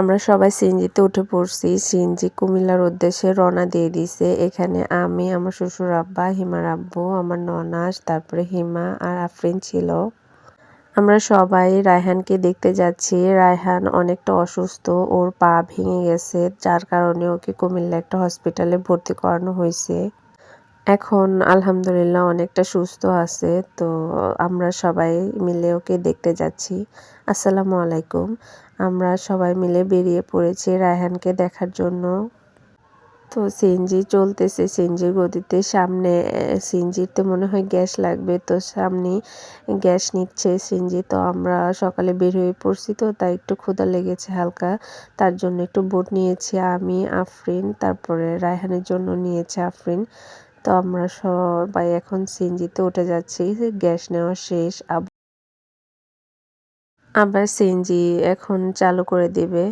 আমরা সবাই সিএনজিতে উঠে পড়ছি। সিএনজি কুমিল্লার উদ্দেশ্যে রওনা দিয়ে দিছে এখানে আমি, আমার শ্বশুর আব্বা, হিমার আব্বু, আমার ননাস, তারপরে হিমা আর আফরিন ছিল। আমরা সবাই রায়হানকে দেখতে যাচ্ছি। রায়হান অনেকটা অসুস্থ, ওর পা ভেঙে গেছে, যার কারণে ওকে কুমিল্লা একটা হসপিটালে ভর্তি করানো হয়েছে। এখন আলহামদুলিল্লাহ অনেকটা সুস্থ আছে, তো আমরা সবাই মিলে ওকে দেখতে যাচ্ছি। আসসালামু আলাইকুম। আমরা সবাই মিলে বেরিয়ে পড়েছি রায়হানকে দেখার জন্য। তো সিএনজি চলতেছে সিএনজির গতিতে সামনে সিএনজিতে মনে হয় গ্যাস লাগবে, তো সামনে গ্যাস নিচ্ছে সিএনজি, তো আমরা সকালে বের হয়ে পড়ছি তো, তাই একটু ক্ষুধা লেগেছে হালকা। তার জন্য একটু বোট নিয়েছি আমি, আফরিন, তারপরে রায়হানের জন্য নিয়েছে আফরিন। তো আমরা সবাই এখন সিএনজিতে উঠে যাচ্ছি। গ্যাস নেওয়া শেষ আবার সিএনজি এখন চালু করে দিবে।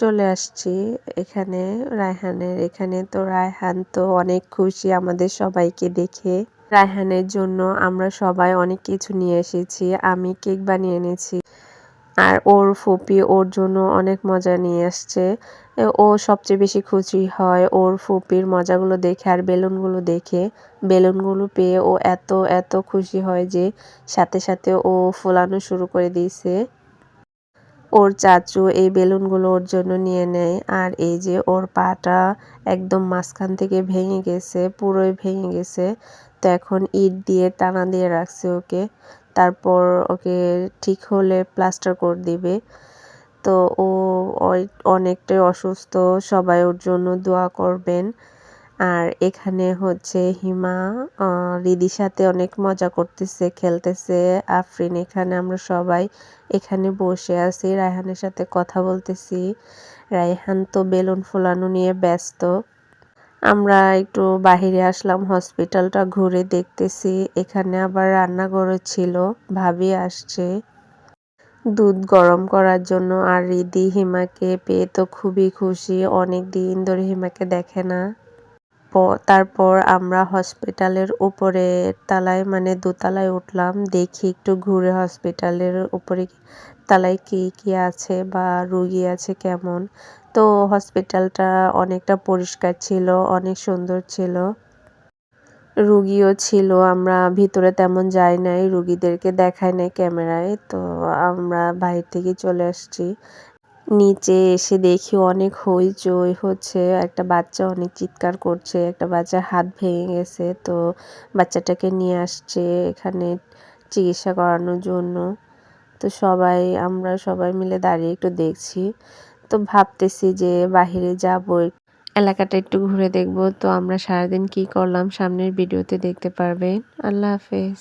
চলে আসছি এখানে রায়হানের। এখানে তো রায়হান তো অনেক খুশি আমাদের সবাইকে দেখে। রায়হানের জন্য আমরা সবাই অনেক কিছু নিয়ে এসেছি। আমি কেক বানিয়ে এনেছি। আর ওর ফুপি ওর জন্য অনেক মজা নিয়ে আসছে। ও সবচেয়ে বেশি খুশি হয় ওর ফুপির মজাগুলো দেখে আর বেলুনগুলো দেখে। বেলুনগুলো পেয়ে ও এত এত খুশি হয় যে সাথে সাথে ও ফোলানো শুরু করে দিয়েছে। ওর চাচু এই বেলুনগুলো ওর জন্য নিয়ে নেয় আর এই যে ওর পাটা একদম মাঝখান থেকে ভেঙে গেছে, পুরোই ভেঙে গেছে। তো এখন ইট দিয়ে টানা দিয়ে রাখছে ওকে। তারপর ওকে ঠিক হলে প্লাস্টার করে দিবে। তো ও অনেকটাই অসুস্থ, সবাই ওর জন্য দোয়া করবেন। আর এখানে হচ্ছে হিমা রিদির সাথে অনেক মজা করতেছে, খেলতেছে। আফরিন এখানে, আমরা সবাই এখানে বসে আছি, রায়হানের সাথে কথা বলতেছি। রায়হান তো বেলুন ফোলানো নিয়ে ব্যস্ত। আমরা একটু বাহিরে আসলাম হসপিটালটা ঘুরে দেখতেছি। এখানে আবার রান্নাঘরও ছিল, ভাবি আসছে। দুধ গরম করার জন্য আর রিদি হিমাকে পেয়ে তো খুবই খুশি, অনেক দিন ধরে হিমাকে দেখে না। তারপর আমরা হসপিটালের উপরে তালায় মানে দোতলায় উঠলাম, দেখি একটু ঘুরে হসপিটালের উপরে তালায় কি কি আছে বা রুগী আছে কেমন। তো হসপিটালটা অনেকটা পরিষ্কার ছিল, অনেক সুন্দর ছিল। রুগীও ছিল, আমরা ভিতরে তেমন যাই নাই, রুগীদেরকে দেখাই নাই ক্যামেরায়, তো আমরা বাইরে থেকে চলে আসছি। নিচে এসে দেখি অনেক হইচই হচ্ছে। একটা বাচ্চা অনেক চিৎকার করছে, একটা বাচ্চার হাত ভেঙে গেছে। তো বাচ্চাটাকে নিয়ে আসছে এখানে চিকিৎসা করানোর জন্য। তো সবাই, আমরা সবাই মিলে দাঁড়িয়ে একটু দেখছি। তো ভাবতেছি যে বাহিরে যাব, এলাকাটা একটু ঘুরে দেখব। তো আমরা সারাদিন কি করলাম, সামনের ভিডিওতে দেখতে পারবেন। আল্লাহ হাফেজ।